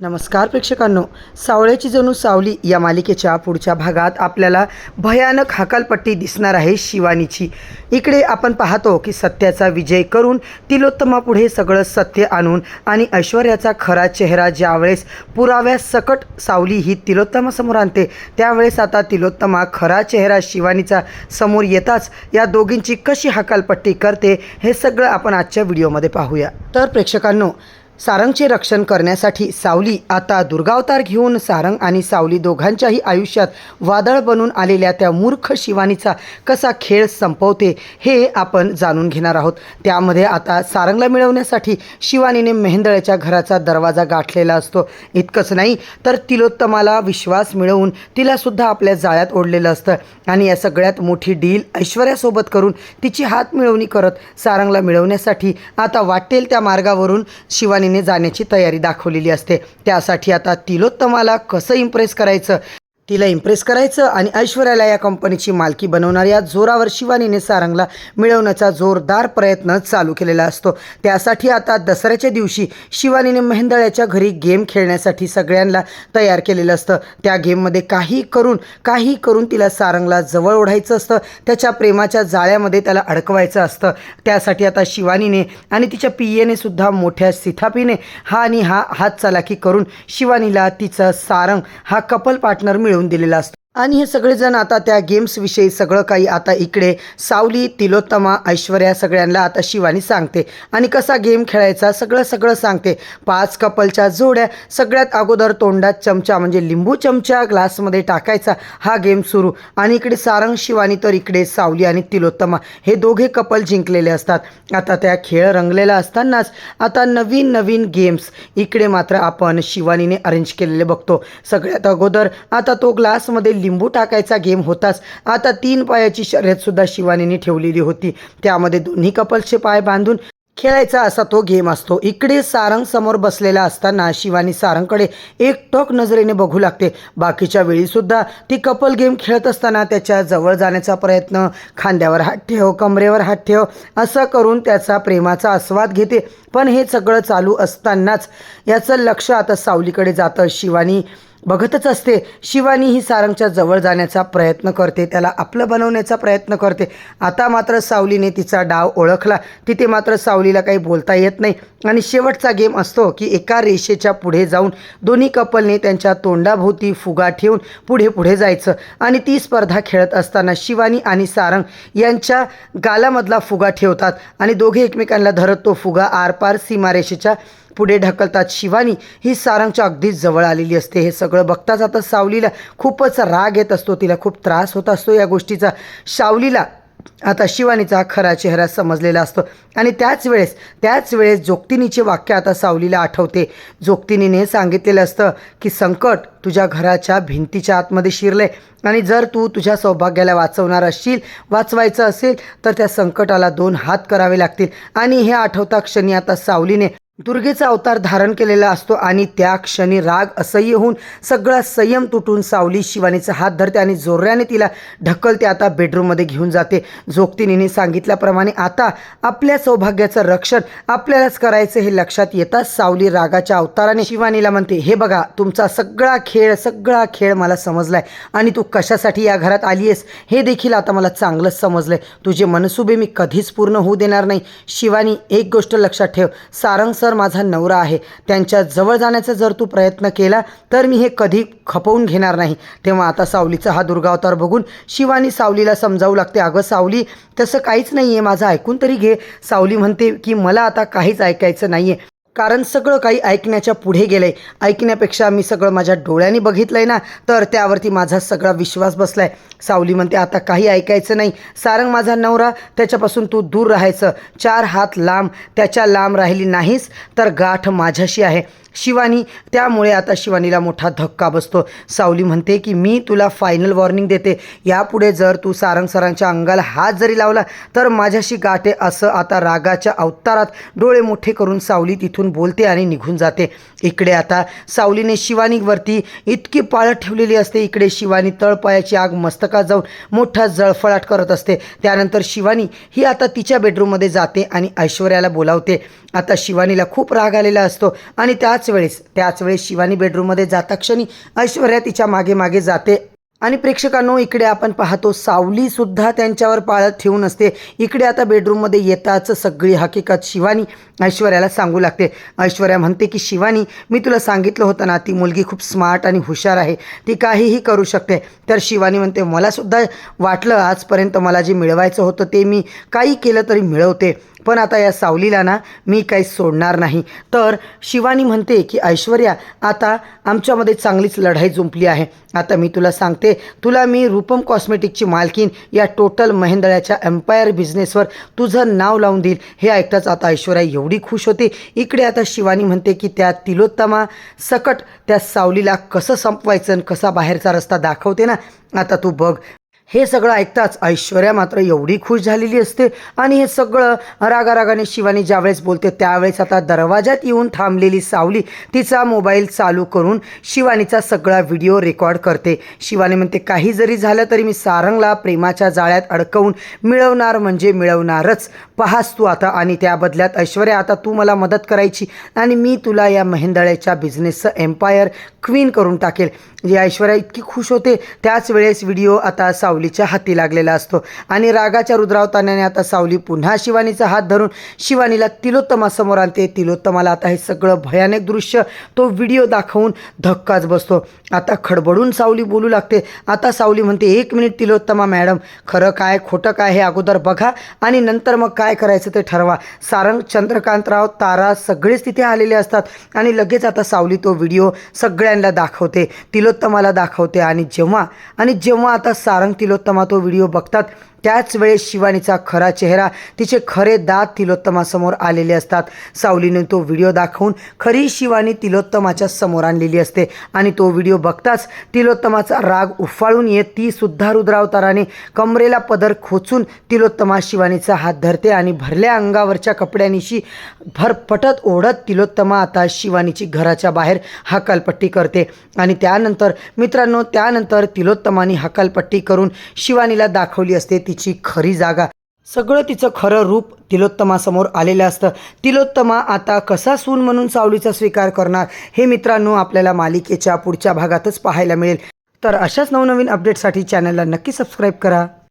नमस्कार प्रेक्षकांनो सावळ्याची जणू सावली या मालिकेच्या पुढच्या भागात आपल्याला भयानक हाकालपट्टी दिसणार आहे शिवानीची. इकडे आपण पाहतो की सत्याचा विजय करून तिलोत्तमापुढे सगळं सत्य आणून आणि ऐश्वर्याचा खरा चेहरा ज्यावेळेस पुराव्यासकट सावली ही तिलोत्तमासमोर आणते त्यावेळेस आता तिलोत्तमा खरा चेहरा शिवानीचा समोर येताच या दोघींची कशी हाकालपट्टी करते हे सगळं आपण आजच्या व्हिडिओमध्ये पाहूया. तर प्रेक्षकांनो सारंगचे रक्षण करण्यासाठी सावली आता दुर्गावतार घेऊन सारंग आणि सावली दोघांच्याही आयुष्यात वादळ बनून आलेल्या त्या मूर्ख शिवानीचा कसा खेळ संपवते हे आपण जाणून घेणार आहोत. त्यामध्ये आता सारंगला मिळवण्यासाठी शिवानीने मेहेंदळ्याच्या घराचा दरवाजा गाठलेला असतो. इतकंच नाही तर तिलोत्तमाला विश्वास मिळवून तिलासुद्धा आपल्या जाळ्यात ओढलेलं असतं आणि या सगळ्यात मोठी डील ऐश्वर्यासोबत करून तिची हात मिळवणी करत सारंगला मिळवण्यासाठी आता वाटेल त्या मार्गावरून शिवानी शिवानीने जाण्याची तयारी दाखवलेली असते. त्यासाठी आता तिलोत्तमाला कसं इम्प्रेस करायचं? तिला इम्प्रेस करायचं आणि ऐश्वर्याला या कंपनीची मालकी बनवणाऱ्या जोरावर शिवानीने सारंगला मिळवण्याचा जोरदार प्रयत्न चालू केलेला असतो. त्यासाठी आता दसऱ्याच्या दिवशी शिवानीने मेहेंदळ्याच्या घरी गेम खेळण्यासाठी सगळ्यांना तयार केलेलं असतं. त्या गेममध्ये काही करून काही करून तिला सारंगला जवळ ओढायचं असतं. त्याच्या प्रेमाच्या जाळ्यामध्ये त्याला अडकवायचं असतं. त्यासाठी आता शिवानीने आणि तिच्या पियेने सुद्धा मोठ्या सिथापीने हा आणि हा हातचालाकी करून शिवानीला तिचं सारंग हा कपल पार्टनर मिळवून दिलेला असतो आणि हे सगळेजण आता त्या गेम्सविषयी सगळं काही आता इकडे सावली तिलोत्तमा ऐश्वर्या सगळ्यांना आता शिवानी सांगते. आणि कसा गेम खेळायचा सगळं सगळं सांगते. पाच कपलच्या जोड्या सगळ्यात अगोदर तोंडात चमचा म्हणजे लिंबू चमचा ग्लासमध्ये टाकायचा हा गेम सुरू. आणि इकडे सारंग शिवानी तर इकडे सावली आणि तिलोत्तमा हे दोघे कपल जिंकलेले असतात. आता त्या खेळ रंगलेला असतानाच आता नवीन नवीन गेम्स इकडे मात्र आपण शिवानीने अरेंज केलेले बघतो. सगळ्यात अगोदर आता तो ग्लासमध्ये लिंबू टाकायचा गेम होताच. आता तीन पायाची शर्यतसुद्धा शिवानीने ठेवलेली होती. त्यामध्ये दोन्ही कपल्सचे पाय बांधून खेळायचा असा तो गेम असतो. इकडे सारंग समोर बसलेला असताना शिवानी सारंगकडे एकटक नजरेने बघू लागते. बाकीच्या वेळीसुद्धा ती कपल गेम खेळत असताना त्याच्याजवळ जाण्याचा प्रयत्न खांद्यावर हात ठेव कमरेवर हात ठेव असं करून त्याचा प्रेमाचा आस्वाद घेते. पण हे सगळं चालू असतानाच याचं लक्ष आता सावलीकडे जातं. शिवानी बघतच असते. शिवानी ही सारंगच्या जवळ जाण्याचा प्रयत्न करते. त्याला आपलं बनवण्याचा प्रयत्न करते. आता मात्र सावलीने तिचा डाव ओळखला. तिथे मात्र सावलीला काही बोलता येत नाही. आणि शेवटचा गेम असतो की एका रेषेच्या पुढे जाऊन दोन्ही कपलने त्यांच्या तोंडाभोवती फुगा ठेवून पुढे पुढे जायचं. आणि ती स्पर्धा खेळत असताना शिवानी आणि सारंग यांच्या गालामधला फुगा ठेवतात. आणि दोघे एकमेकांना धरत तो फुगा आरपार सीमारेषेच्या पुढे ढकलतात. शिवानी ही सारंगच्या अगदीच जवळ आलेली असते. हे सगळं बघताच आता सावलीला खूपच राग येत असतो. तिला खूप त्रास होत असतो या गोष्टीचा. सावलीला आता शिवानीचा खरा चेहरा समजलेला असतो. आणि त्याच वेळेस त्याच वेळेस जोगतिनीचे वाक्य आता सावलीला आठवते. जोगतिनीने सांगितलेलं असतं की संकट तुझ्या घराच्या भिंतीच्या आतमध्ये शिरले आणि जर तू तुझ्या सौभाग्याला वाचवणार असशील वाचवायचं असेल तर त्या संकटाला दोन हात करावे लागतील. आणि हे आठवता क्षणी आता सावलीने दुर्गेचा अवतार धारण केलेला असतो आणि त्या क्षणी राग असह्य होऊन सगळा संयम तुटून सावली शिवानीचा हात धरते आणि जोराने तिला ढकलते. आता बेडरूममध्ये घेऊन जाते. जोगतिनीने सांगितल्याप्रमाणे आता आपल्या सौभाग्याचं रक्षण आपल्यालाच करायचं हे लक्षात येताच सावली रागाच्या अवताराने शिवानीला म्हणते हे बघा तुमचा सगळा खेळ सगळा खेळ मला समजलाय आणि तू कशासाठी या घरात आली आहेस हे देखील आता मला चांगलंच समजलंय. तुझे मनसुबे मी कधीच पूर्ण होऊ देणार नाही. शिवानी एक गोष्ट लक्षात ठेव. सारंग सर माझा नवरा आहे. त्यांच्या जवळ जाण्याचा जर तू प्रयत्न केला तर मी हे कधी खपवून घेणार नाही. तेव्हा आता सावलीचा हा दुर्गावतार बघून शिवानी सावलीला समजावू लागते. अगं सावली तसं काहीच नाही आहे माझं ऐकून तरी घे. सावली म्हणते की मला आता काहीच ऐकायचं नाही आहे कारण सगळं काही ऐकण्याच्या पुढे गेलं आहे ऐकण्यापेक्षा मी सगळं माझ्या डोळ्यांनी बघितलं आहे ना तर त्यावरती माझा सगळा विश्वास बसला आहे सावली म्हणते आता काही ऐकायचं नाही. सारंग माझा नवरा त्याच्यापासून तू दूर राहायचं. चार हात लांब त्याच्या लांब राहिली नाहीस तर गाठ माझ्याशी आहे. शिवानी. त्यामुळे आता शिवानीला मोठा धक्का बसतो. सावली म्हणते की मी तुला फायनल वॉर्निंग देते. यापुढे जर तू सारंग सरांच्या अंगाला हात जरी लावला तर माझ्याशी गाठे असं आता रागाच्या अवतारात डोळे मोठे करून सावली तिथून बोलते आणि निघून जाते. इकडे आता सावलीने शिवानीवरती इतकी पाळत ठेवलेली असते. इकडे शिवानी तळपायाची आग मस्तकात जाऊन मोठा जळफळाट करत असते. त्यानंतर शिवानी ही आता तिच्या बेडरूममध्ये जाते आणि ऐश्वर्याला बोलावते. आता शिवानीला खूप राग आलेला असतो आणि त्याच त्याच वेळेस त्याच वेळेस शिवानी बेडरूममध्ये जाता क्षणी ऐश्वर्या तिच्यामागे मागे जाते. आणि प्रेक्षकांनो इकडे आपण पाहतो सावली सुद्धा त्यांच्यावर पाळत ठेवून असते. इकडे आता बेडरूममध्ये येताच सगळी हकीकत शिवानी ऐश्वर्याला सांगू लागते. ऐश्वर्या म्हणते की शिवानी मी तुला सांगितलं होतं ना ती मुलगी खूप स्मार्ट आणि हुशार आहे. ती काहीही करू शकते. तर शिवानी म्हणते मलासुद्धा वाटलं आजपर्यंत मला जे मिळवायचं होतं ते मी काही केलं तरी मिळवते. पण आता या सावलीला ना मी काही सोडणार नाही. तर शिवानी म्हणते की ऐश्वर्या आता आमच्यामध्ये चांगलीच लढाई जुंपली आहे. आता मी तुला सांगते तुला मी रूपम कॉस्मेटिकची मालकीन या टोटल महेंदळ्याच्या एम्पायर बिझनेसवर तुझं नाव लावून देईल. हे ऐकताच आता ऐश्वर्या एवढी खुश होते. इकडे आता शिवानी म्हणते की त्या तिलोत्तमा सकट त्या सावलीला कसं संपवायचं आणि कसा बाहेरचा रस्ता दाखवते ना? आता तू बघ हे सगळं ऐकताच ऐश्वर्या मात्र एवढी खुश झालेली असते. आणि हे सगळं रागारागाने शिवानी ज्यावेळेस बोलते त्यावेळेस आता दरवाजात येऊन थांबलेली सावली तिचा मोबाईल चालू करून शिवानीचा सगळा व्हिडिओ रेकॉर्ड करते. शिवानी म्हणते काही जरी झालं तरी मी सारंगला प्रेमाच्या जाळ्यात अडकवून मिळवणार म्हणजे मिळवणारच. पाहास तू आता आणि त्या बदल्यात. ऐश्वर्या आता तू मला मदत करायची आणि मी तुला या महेंदळ्याच्या बिझनेसचं एम्पायर क्वीन करून टाकेल. जी ऐश्वर्या इतकी खुश होते त्याच वेळेस व्हिडिओ आता सावलीच्या हाती लागलेला असतो. आणि रागाच्या रुद्रावतानाने आता सावली पुन्हा शिवानीचा हात धरून शिवानीला तिलोत्तमासमोर आणते. तिलोत्तमाला आता हे सगळं भयानक दृश्य तो व्हिडिओ दाखवून धक्काच बसतो. आता खडबडून सावली बोलू लागते. आता सावली म्हणते एक मिनिट तिलोत्तमा मॅडम खरं काय खोटं काय हे अगोदर बघा आणि नंतर मग काय काय करायचं ते ठरवा. सारंग चंद्रकांतराव तारा सगळेच तिथे आलेले असतात. आणि लगेच आता सावली तो व्हिडिओ सगळ्यांना दाखवते. तिलोत्तमाला दाखवते. आणि जेव्हा आणि जेव्हा आता सारंग तिलोत्तमा तो व्हिडिओ बघतात त्याच वेळेस शिवानीचा खरा चेहरा तिचे खरे दात तिलोत्तमासमोर आलेले असतात. सावलीने तो व्हिडिओ दाखवून खरी शिवानी तिलोत्तमाच्या समोर आणलेली असते आणि तो व्हिडिओ बघताच तिलोत्तमाचा राग उफाळून येत ती सुद्धा रुद्रावताराने कमरेला पदर खोचून तिलोत्तमा शिवानीचा हात धरते आणि भरल्या अंगावरच्या कपड्यांनीशी भरपटत ओढत तिलोत्तमा आता शिवानीची घराच्या बाहेर हकालपट्टी करते. आणि त्यानंतर मित्रांनो त्यानंतर तिलोत्तमाने हकालपट्टी करून शिवानीला दाखवली असते. ती तिची खरी जागा. सगळं तिचं खरं रूप तिलोत्तमासमोर आलेलं असतं. तिलोत्तमा आता कसा सून म्हणून सावलीचा स्वीकार करणार हे मित्रांनो आपल्याला मालिकेच्या पुढच्या भागातच पाहायला मिळेल. तर अशाच नवनवीन अपडेटसाठी चॅनलला नक्की सबस्क्राईब करा.